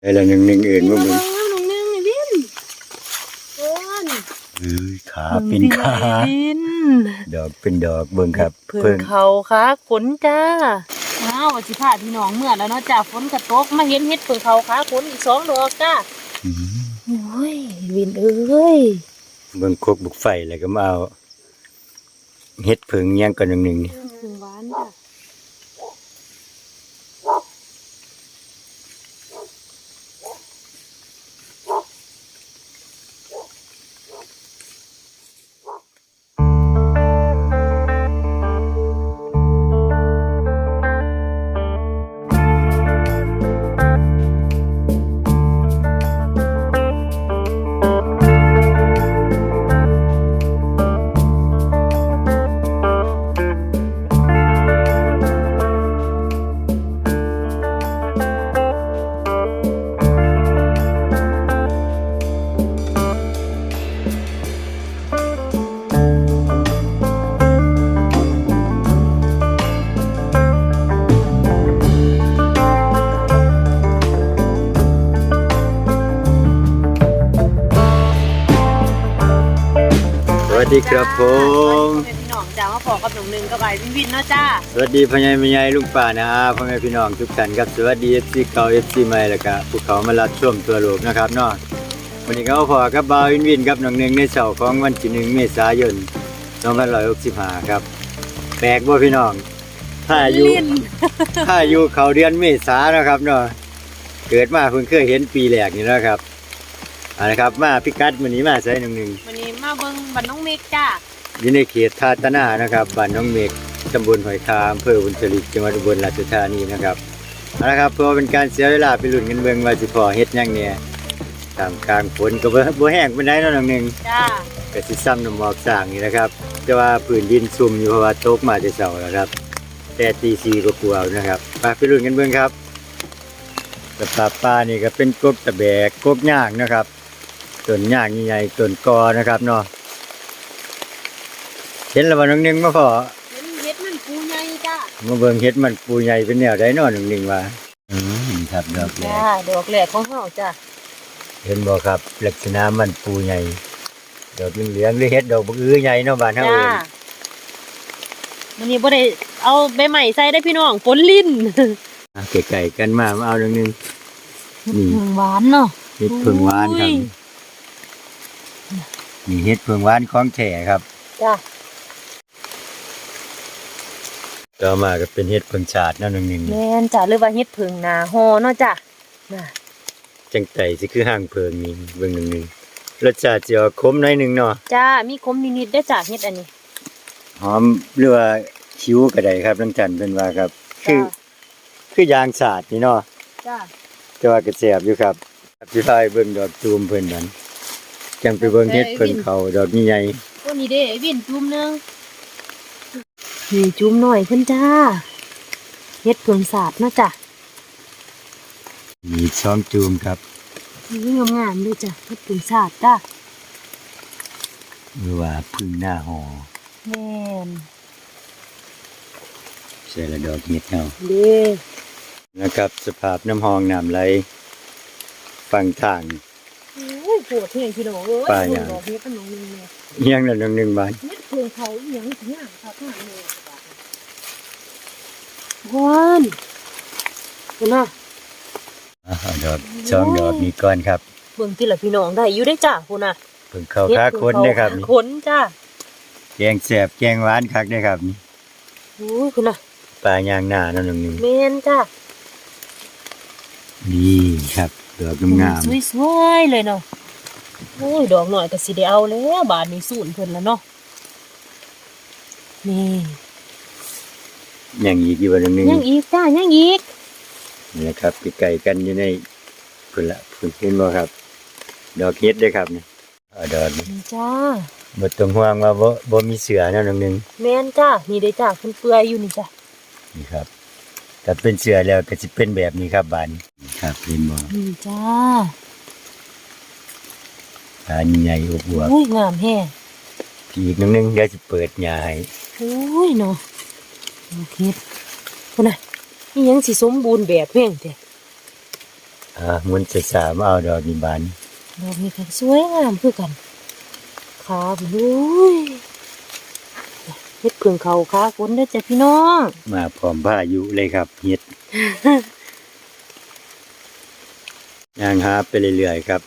ไอ้ละหนึ่งหนึ่งอื่นนี่มามาเบิ่เบิ่งงน้องนึงไอ้วินเอิ้นเอ้ยขาเป็นขาวินดอกเป็นดอกเบิ่งครับ เพิ่เพิ่งงเขาค่ะขนจ้าอ้าวสิพาพี่น้องเมื่อแล้วเนาะจ้าฝนกระตกมาเห็นเฮ็ดเพิ่งเขาขาขนอีกสองดอกจ้าอืมโอ้ยวินเอ้ยเบิ่งคกบุกไฟแล้วก็มาเอาเฮ็ดเพิงหยังก่อนหนึ่งหนึ่งนี่เพิ่งหวานจ้า ดีครับผม เป็นพี่น้องจ้ามาพอกับน้องนึงกับไอ้วินวินเนาะจ้าสวัสดีพ่อใหญ่แม่ใหญ่ลุงป้านะพ่อแม่พี่น้องทุกท่านครับสวัสดี FC เก่า FC ใหม่แล้วก็ภูเขามาลัดช่วมตัวโลกนะครับเนาะวันนี้ก็พอกับบาววินวินกับน้องหนึ่งในเสาร์ของวันที่หนึ่งเมษายน2565ครับแปลกบ่พี่น้องถ้าอยู่ลิ้นถ้าอยู่เขาเดือนเมษานะครับเนาะเกิดมาเพิ่งเคยเห็นปีแรกนี่นะครับ เอาละครับมาพิกัดวันนี้มาใส่หนึ่งหนึ่งวันนี้มาเบิ่งบันน้องเมฆจ้าอยู่ในเขตทาตนานะครับบ้านน้องเมฆตำบลหอยคามอำเภอบุญทลิกจังหวัดอุบลราชธานีนะครับเอาละครับเพื่อเป็นการเสียเวลาไปลุ้นกันเบิ่งว่าสิพอเฮ็ดหยังเนี่ยตามกลางฝนก็บ่บ่แห้งปานใดเนาะน้องหนึ่งจ้าก็สิซ้ำน้ำหมอกสร้างนี่นะครับแต่ว่าพื้นดินซุ่มอยู่เพราะว่าตกมาแต่เช้าแล้วครับ แต่ตีสี่ก็กลัวาๆนะครับไปไปลุ้นกันเบิ่งครับสภาพป่านี่ก็เป็นกบตะแบกกบย่างนะครับ ต้นย่างใหญ่ๆต้นกอนะครับเนาะเห็นแล้วว่าน้องหนึ่งมาพอเห็นเฮ็ดมันปูใหญ่จ้ามาเบิ่งเห็ดมันปูใหญ่เป็นแนวใดเนาะน้องหนึ่งว่าอืมครับดอกแรจ้ากดอกแรกของเฮาจ้าเห็นบ่ครับ ลักษณะมันปูใหญ่ดอกเหลืองๆหรือเห็ดดอกบักอื้อใหญ่เนาะบ้านเฮาจ้าเอง วันนี้บ่ได้เอาใบใหม่ใส่ได้พี่น้องฝนลิ้นอะไก่ๆกันมามาเอาหนึ่งหนึงนี่หวานเนาะเห็ดเพิงหวานครับอุ้ย นี่เห็ดเพิงหวานของแท้ครับจ้าต่อมาก็เป็นเห็ดเพิงชาดเนาะหนึ่งหนึงแม่นจ้าหรือว่าเฮ็ดผึ่งหนาฮอเนาะจ้าน่ะจังไตสิคือห่างเพิงนี่เบิ่งหนึ่งหนึงรสชาติสิออกขมหน่อยหนึงเนาะจ้ามีคมนิดๆได้อจ้าเฮ็ดอันนี้หอมหรือว่าคิ้วก็ได้ครับน้องจันเป็นว่าครับ คือจ้าคือยางสาดนี่เนาะจ้าแต่ว่าก็แซ่บอยู่ครับพี่พายเบิ่งดอกตูมเพิ่นนั่น จังไปเบิ่งเฮ็ดเพิ่นเขาดอกใหญ่ตัวนี้เด้วินจุ่มหนึงนี่จุ่มหน่อยเพิ่นจ้าเฮ็ดผึ่งสาดเนาะจ้ามีช้อมจูมครับนี่งามๆเลยจ้าเฮ็ดผึ่งสาดจ้าหรือว่าพึ่งหน้าหอแม่นใส่ละดอกเห็ดเนาะเด้นะครับ สภาพน้ำหองน้ำไหลฟังทางโอ้ย ปวดเฮียพี่น้องเอ้ยป้าหยังดอกเฮ็ดขนมนึงเนี่ยเฮียงละหนึ่งหนึ่งบาทเฮ็ดผึ่งเขาอีหยังสิหยังครับหยังเลยว้านคุณน่ะอ่าเอาดอกสองดอกนี้ก่อนครับเบิ่งติละพี่น้องได้อยู่ได้จ้าคุณน่ะเพิ่งเข้าค้าคนเด้อครับนี่ขนจ้าแกงแสบแกงหวานคักเด้อครับนี่โอ้ยคุณน่ะปลายางหน้าเนาะหนึ่งหนึ่งแม่นจ้านี่ครับดอกงามสวยๆเลยเนาะ โอ้ยดอกหน่อยก็สิได้เอาแล้วบาทนี้สูนเพิ่นแล้วเนาะนี่ๆอย่างอีกอยู่ว่าหนึ่งหนึ่งยังอีกจ้ายังอีกนี่นะครับไก่กันอยู่ในพุ่นละพุ่นเห็นบ่ครับ ดอกเห็ดเด้อครับนี่เอาดอกนี้นี่จ้าบ่ต้องห่วงว่าบ่บ่มีเสือเนาะหนึ่งหนึ่งแม่นจ้านี่ได้จ้าเพิ่นเปื่อยอยู่นี่จ้านี่ครับถ้าเป็นเสือแล้วก็จะเป็นแบบนี้ครับบานนี่ครับเห็นบ่นี่จ้า ตาใหญ่อวบโอ้ยงามแฮะๆอีกหนึงนึงเดี๋ยวสิเปิดหญ้าให้โอ้ยเนาะโอเคพุ่นน่ะนี่ยังสิสมบูรณ์แบบเพียงแต่อ่ามุนจะสามเอาดอกนิบานดอกนี้ก็สวยงามคือกันขาไปเลยเฮ็ดเพิ่งเขาขาคนเด้อจ้ะพี่น้อง มาพร้อมพายุเลยครับเฮ็ดย่างหาไปเรื่อยๆครับ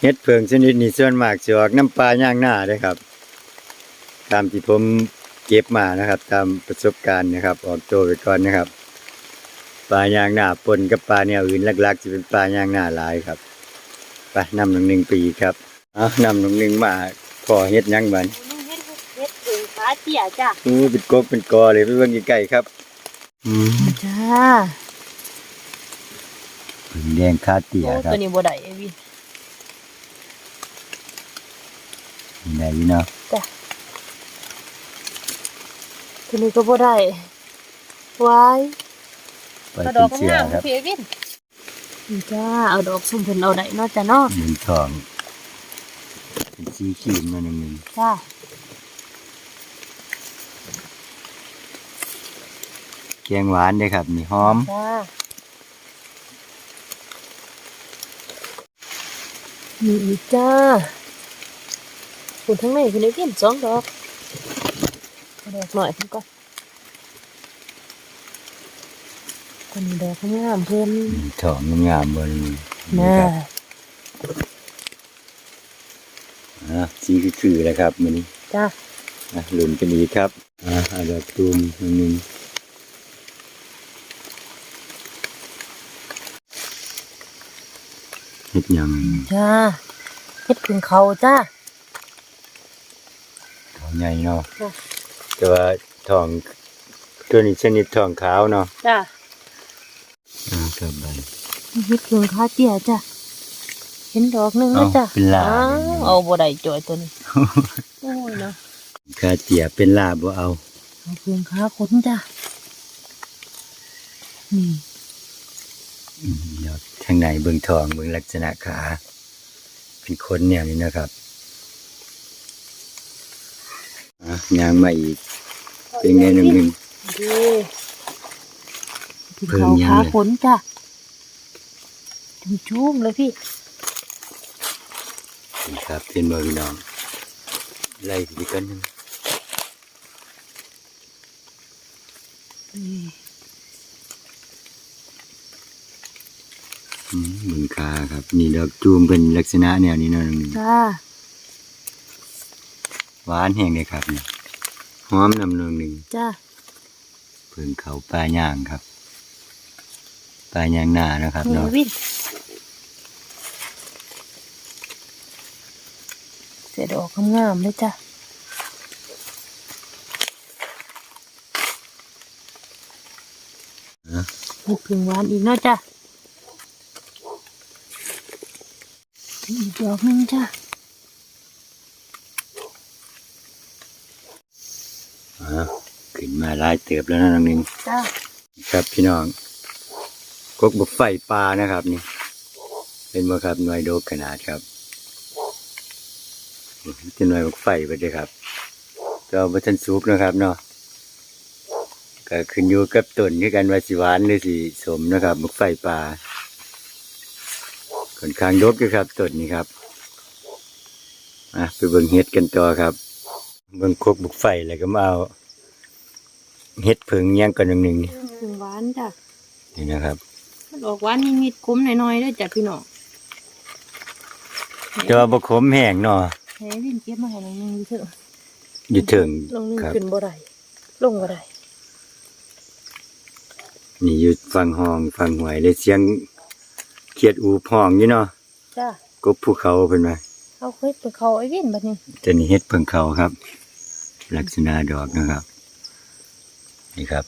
เฮ็ดเพิงชนิดนี้ส่วนมากสิออกน้ำปลาย่างหน้าเด้อครับ ตามที่ผมเก็บมานะครับ ตามประสบการณ์นะครับ ออกตัวไปก่อนนะครับปลาย่างหน้าปนกับปลาแนวอื่นหลักๆจะเป็นปลาย่างหน้าหลายครับไปนำหนึ่งหนึ่งปีครับเอานำหนึ่งหนึ่งมาพอเฮ็ดหยังบันเฮ็ดเฮ็ดเพิ่งขาเตี้ยจ้ะอู้เป็นกบเป็นกอเลยไปเบิ่งใกล้ๆครับอืมจ้าผึ่งแดงคาเตียโอ้ครับตัวนี้บ่ได้ไอ้วิ ได้อยู่เนาะตัวนี้ก็บ่ได้วายปล่อยกระดเป็อกนเสืองามครับพี่ไอ้วินนี่จ้าเอาดอกส้มเพิ่นเอาได้เนาะจ้ะเนาะเหมือนทองเป็นสีครีมมาหนึ่งหนึ่งจ้าแกงหวานเด้อครับนี่หอมจ้านี่อีกจ้า คุณทั้งในคุณไอ้วินสองดอกเอาดอกหน่อยเพิ่นก่อนคนนี้ดอกงามเพิ่นทองงามๆบนน่าอ่าสีคือๆแล้วครับมันนี้จ้าอะหลุนกันอีกครับอ่าเอาดอกตูมหนึ่งหนึ่งเฮ็ดหยังจ้าเฮ็ดพึ่งเขาจ้าทอง ใหญ่เนาะจ้ะแต่ว่าทองตัวนี้ชนิดทองขาวเนาะจ้าอ่าครับบัดเฮ็ดพึ่งขาเตี้ยจ้าเห็นดอกหนึงนะเอ้าจ้าเป็นลา อ้าเลยวเนาะเอาบ่ได้จ่อยตัวนี้ โอ้ยเนาะคาเตียเป็นลาบ่เอาเอาพึ่งขาขนจ้านี่อืมเดี๋ยวทางในเบิ่งทองเบิ่งลักษณะขาเป็นคนเนี่ยนี่นะครับ อะยางมาอีก เป็นไงหนึ่งหนึ่ง ดีพึ่งเพิ่มเขายังขาเลยขนจ้าจุ้มๆเลยพี่นี่ครับเป็นบ่พี่น้องไล่อีกกันหนึงนี่อืมเบิ่งขาครับ นี่ดอกจูมเป็นลักษณะแนวนี้เนาะหนึ่งหนึ่งจ้า หวานแห้งเลยครับนี่หอมนำหนึ่งหนึ่งจ้าเพิ่งเขาปลาย่างครับปลาย่างหน้านะครับนี่เนาะวินเสียดอกงามๆเลยจ้าอะมีพึ่งหวานอีกเนาะจ้าอีกดอกหนึงจ้าอะ ขึ้นมาหลายเติบแล้วนะน้องหนึ่งจ้าครับพี่น้องกกบุกไฟปลานะครับ นี่ เป็นบ่ครับหน่วยโดกขนาดครับจะหน่วยบุกไฟไปเลยครับก็บ่ทันสุกนะครับเนาะก็ขึ้นอยู่กับต้นคือกันว่าสิหวานหรือสิสมนะครับบุกไฟปลาค่อนข้างดกอยู่ครับต้นนี้ครับอะไปเบิ่งเฮ็ดกันต่อครับ เบิ่งกกบุกไฟแล้วก็มาเอา เฮ็ดเพิงเลี้ยังกันหนึ่งหนึ่งนี่พึ่งหวานจ้านี่นะครับมันออกหวานนิดๆคุ้มหน่อยๆเด้อจ้ะพี่น้องแต่ว่าบกขมแห้งเนาะแหมวินเก็บมาให้ลงนึงอยู่เถอะอยู่ถึงลงนึงครับขึ้นบ่ได้ลงบ่ได้นี่อยู่ฟังห้องฟังหวยเลยเสียงเขียดอูพองอยู่เนาะจ้ากบภูเขาเพิ่นว่าเอาเคยไปเขาไอ้วินบัดนี้จะนี่เฮ็ดเพิ่งเขาครับ ลักษณะดอกนะครับ นี่ครับ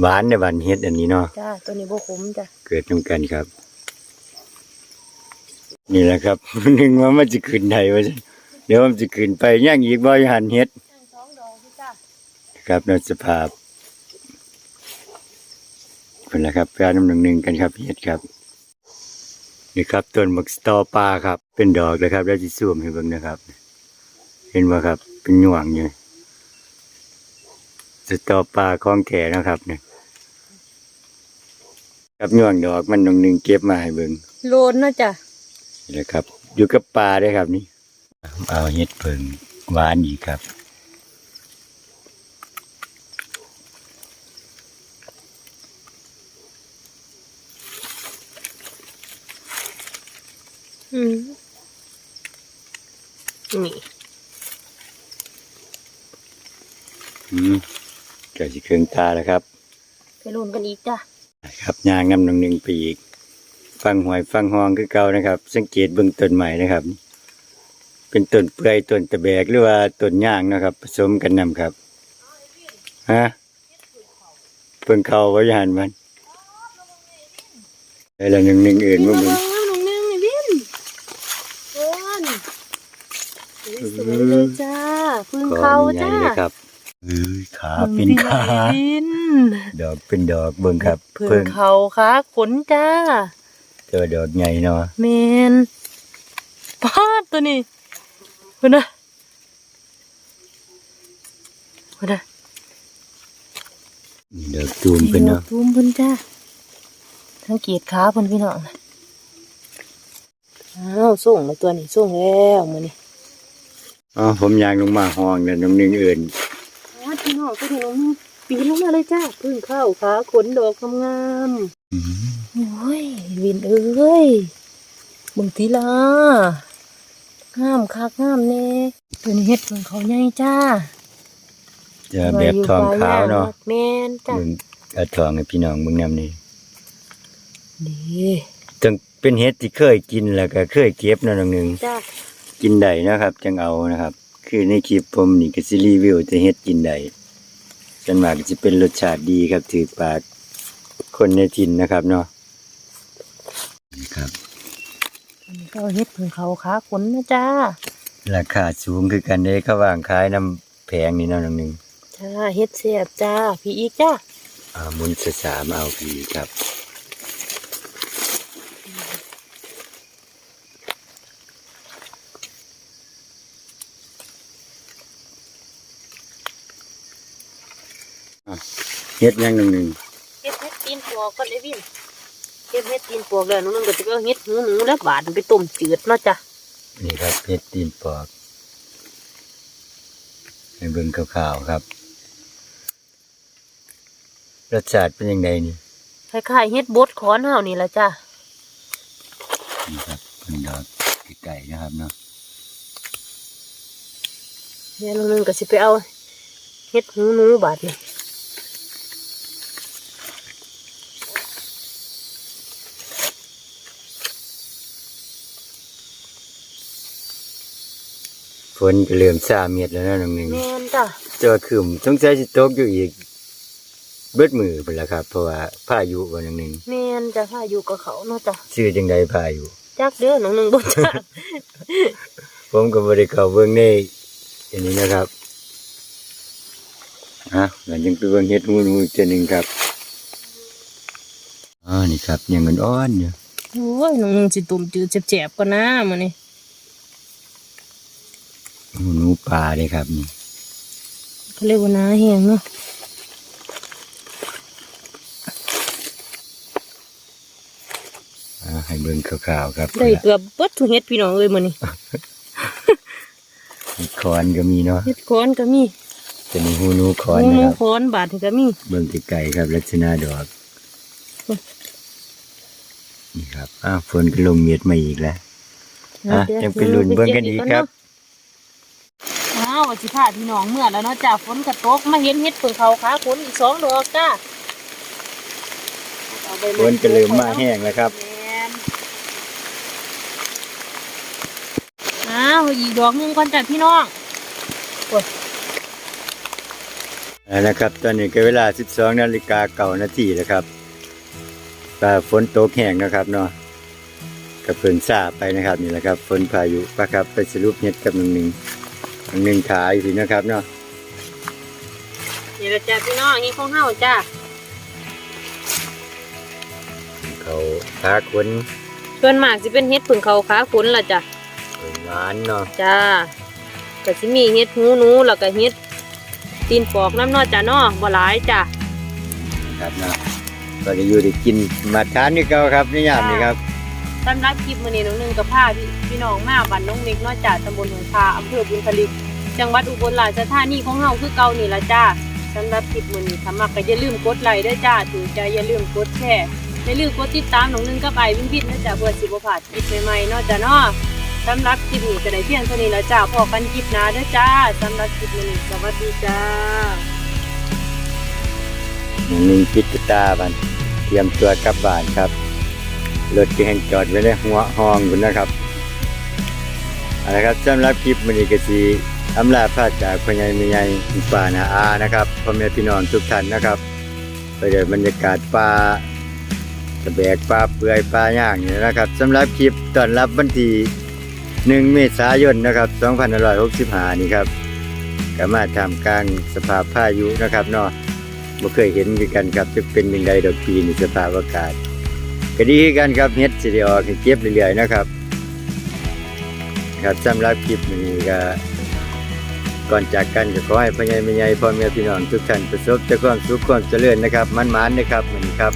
หวานในบันเฮ็ดอันนี้เนาะจ้าตัวนี้บ่ขมจ้ะเกิดตรงกันครับ นี่แหละครับ นึงว่ามันจะขึ้นได้ว่าซั่นเดี๋ยวมันจะขึ้นไปย่างอีกบ่อยหันเฮ็ดสองดอกจ้าครับในสภาพเป็นแหละครับการน้ำหนึ่งหนึ่งกันครับเห็ดครับนี่ครับต้นบักสตอปลาครับ เป็นดอกนะครับ แล้วจะสูมให้เบิ่งนะครับ เห็นว่าครับ เป็นหน่วงอยู่ส ตอปลาคล้องแขนะครับเนี่ยครับย่วงดอกมันน้องหนึงเก็บมาให้เบิ่งโลนเนาะจ้ะนี่แหละครับ อยู่กับปลาเด้วยครับนี่เอาเฮ็ดเพิ่งหวานอีกครับอืมนี่อืม ก็สิเครื่องตาแล้วครับไปโลนกันอีกจ้ะครับย่างน้ำน้องหนึงไปอีก ฟังหวยฟังฮองคือเก่านะครับ สังเกตเบื้องต้นใหม่นะครับ เป็นต้นเปื่อยต้นตะแบกหรือว่าต้นย่างนะครับผสมกันนำครับฮะเพิ่งเข้าไว้หันมันแล้วหนึ่งหนึ่งอื่นมามึงน้องนึงนี่วินโอนสวยๆเลยจ้าพึ่งเขาจ้าเลยครับ เอ้ยขาเป็นขาวินดอกเป็นดอกเบิ่งครับพึ่งเขาขาขนจ้าเจอดอกใหญ่เนาะแมนพาดตัวนี้คุณนะคุณนะดอกตูมเป็นเนาะตูมเพิ่นจ้าทั้งเกียดขาเพิ่นพี่น้องนะอ้าวส่งแล้วตัวนี้ส่งแล้วมื้อนี้อ๋อผมยางลงมาห้องแล้วน้องหนึ่งอื่นอ้าว พี่น้องตัวนี้ลงมาปีนลงมาเลยจ้าพึ่งเข้าขาขนดอกงามอืมๆโอ้ยวินเอ้ยมึงทีลางามคักงามแน่ตัวนี้เฮ็ดเพิ่งเขาใหญ่จ้าจะแบบทองขาวเนาะแม่นจ้ะเบิ่งเอาทองให้พี่น้องเบิ่งนำนี่ดีจังเป็นเฮ็ดที่เคยกินแล้วก็เคยเก็บเนาะน้องหนึ่งจ้ะกินได้นะครับจังเอานะครับ คือในคลิปผมนี่ก็สิรีวิวแต่เฮ็ดกินได้ส่วนมากก็สิเป็นรสชาติดีครับถือปากคนในถิ่นนะครับเนาะนี่ครับอันนี้ก็เฮ็ดเพิ่งเขาขาขนนะจ้า ราคาสูงคือกันเด้เขาวางขายน้ำแพงนี่เนาะน้องหนึ่งจ้าเฮ็ดเสียบจ้า พี่อีกจ้าอ่ามุนสสามเอาพีครับ เฮ็ดหยังหนึ่งหนึ่งเฮ็ดเฮ็ดตีนปวกก่อนเลยวินเฮ็ดเฮ็ดตีนปวกแล้วน้องนึงก็จะเอาเฮ็ดหูหนูแล้วบาดมันไปต้มจืดเนาะจ้ะนี่ครับเฮ็ดตีนปอกให้เบิ่งขาวๆครับรสชาติเป็นยังไงนี่คล้ายๆเฮ็ดบดขอนเฮานี่ล่ะจ้านี่ครับเป็นดอกไก่นะครับเนาะเดี๋ยวน้องนึงก็สิไปเอาเฮ็ดหูหนูบาดนี่ นก็เริ่มซาเม็ดแล้วเนาะน้องหนึ่งแม่นจ้ะจะว่าคืมสงสัยสิตกอยู่อีก เบิดมือพุ่นละครับเพราะว่าพายุวันหนึ่งแม่นจ้ะพาอยู่กับเขาเนาะจ้ะชื่อจังใดพายุ จักเด้อน้องนึงบ่จ้าผมก็บริเข้าเบิ่งในอันนี้นะครับฮะหลังจากไปเบิ่งเฮ็ดหูหนูอีกเทื่อหนึงครับอ๋อนี่ครับยังอ่อนๆอยู่โอ้ยน้องนึงสิต้มจืดแซ่บๆก่อนนะมื้อนี้ หูหนูปลาเลยครับนี่เขาเรียกว่านาแห้งเนาะอ่าให้เบิ่งขาวๆครับได้เกือบเบิดทุกเฮ็ดพี่น้องเอ้ยมื้อนี้เห็ดคอนก็มีเนาะเฮ็ดคอนก็มีจะมีหูหนูคอนหนะนูครับ คอนบาดนี่ก็มีเบิ่งไกลๆครับ ลักษณะดอกนี่ครับอ้าวฝนก็ลงเม็ดมาอีกแล้ว อะยังไปลุ้นเบิ่งกันอีกครับอ้าวสิพาพี่น้องเมื่อแล้วเนาะจ้าฝนกระตกมาเห็นเฮ็ดเพิ่งเขาขาฝนอีกสองดอกจ้าเอาไปฝนก็เริ่มมาแห้งแล้วครับแม่นอ้าวอีกดอกหนึงก่อนจ้ะพี่น้องเอาละครับ ตอนนี้ก็เวลา 12นาฬิกาเก้านาทีแล้วครับแต่ฝนตกแห้งนะครับเนาะกับเพิ่นซาไปนะครับนี่แหละครับฝนพายุปะครับไปสรุปเฮ็ดกับหนึ่งหนึ่ง หนึ่งหนึ่งขายสินะครับเนาะนี่ละจ้ะพี่น้องนี่ของเฮาจ้าเขาพาคนส่วนมากสิเป็นเฮ็ดเพิ่งเขาขาฝนล่ะจ้ะเพิ่นหวานเนาะจ้าก็สิมีเฮ็ดหูหนูแล้วก็เฮ็ดตีนปอกน้ำเนอจ้ะเนาะบ่หลายจ้ะครับเนาะก็ได้อยู่ได้กินมาทานนี่เก่าครับในยามนี้ครับ สำหรับคลิปมื้อนี้น้องหนึงกับพาพี่พี่น้องมาบ้านน้องเมกนอกจากตำบลหงคาอำเภอบุญทลิกจังหวัดอุบลราชธานีของเฮาคือเก่านี่ละจ้าสำหรับคลิปมื้อนี้ถ้ามักก็อย่าลืมกดไลค์ด้อจ้าถูกใจอย่าลืมกดแชร์อย่าลืมกดติดตามน้องหนึงกับไอวินวินนะจ้าเพื่อสิบ่พลาดคลิปใหม่ๆเนาะจ้าเนาะสำหรับคลิปนี้ก็ได้เพียงเท่านี้ล้วจ้าพอกันคลิปหน้าเด้อจ้าสำหรับคลิปมื้อนี้สวัสดีจ้าหนึ่งปิดกีตาร์บันเตรียมตัวกลับบ้านครับ รถที่แห่งจอดไว้ในหัวห้องคุณนะครับเอาละครับสำหรับคลิปมันนี้ก็สีอำลาพาจากพ่อใหญ่แม่ใหญ่ป่านาอานะครับพ่อแม่พี่น้องทุกท่านนะครับ ไปเดินบรรยากาศป่าตะแบกป่าเปื่อยป่าย่างนี่นะครับสำหรับคลิปต้อนรับวันที่1เมษายนนะครับ2565 นี่ครับก็มาทำกลางสภาพพายุนะครับเนาะบ่เคยเห็นกันครับจะเป็นยังไงดอกปีนสภาพอากาศ ก็ดีกันครับเฮ็ดสิได้ออกให้เก็บเรื่อยๆนะครับ ครับสำหรับคลิปนี้ก็ก่อนจากกันก็ขอให้พ่อใหญ่แม่ใหญ่พ่อแม่พี่น้องทุกท่านประสบแต่ความสุขความเจริญนะครับมั่นๆนนะครับมื้อนครับ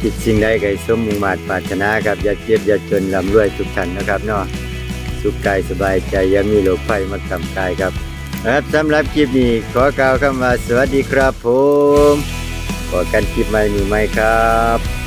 คิดสิ่งใดก็ให้สมมุ่งมาตรปรารถนาครับอย่าเจ็บอย่าจนร่ำรวยทุกท่านนะครับเนาะสุขกายสบายใจอย่ามีโรคภัยมาทำกายครับครับสำหรับคลิปนี้ขอกล่าวคำว่าสวัสดีครับผมขอกันคลิปใหม่มือใหมครับ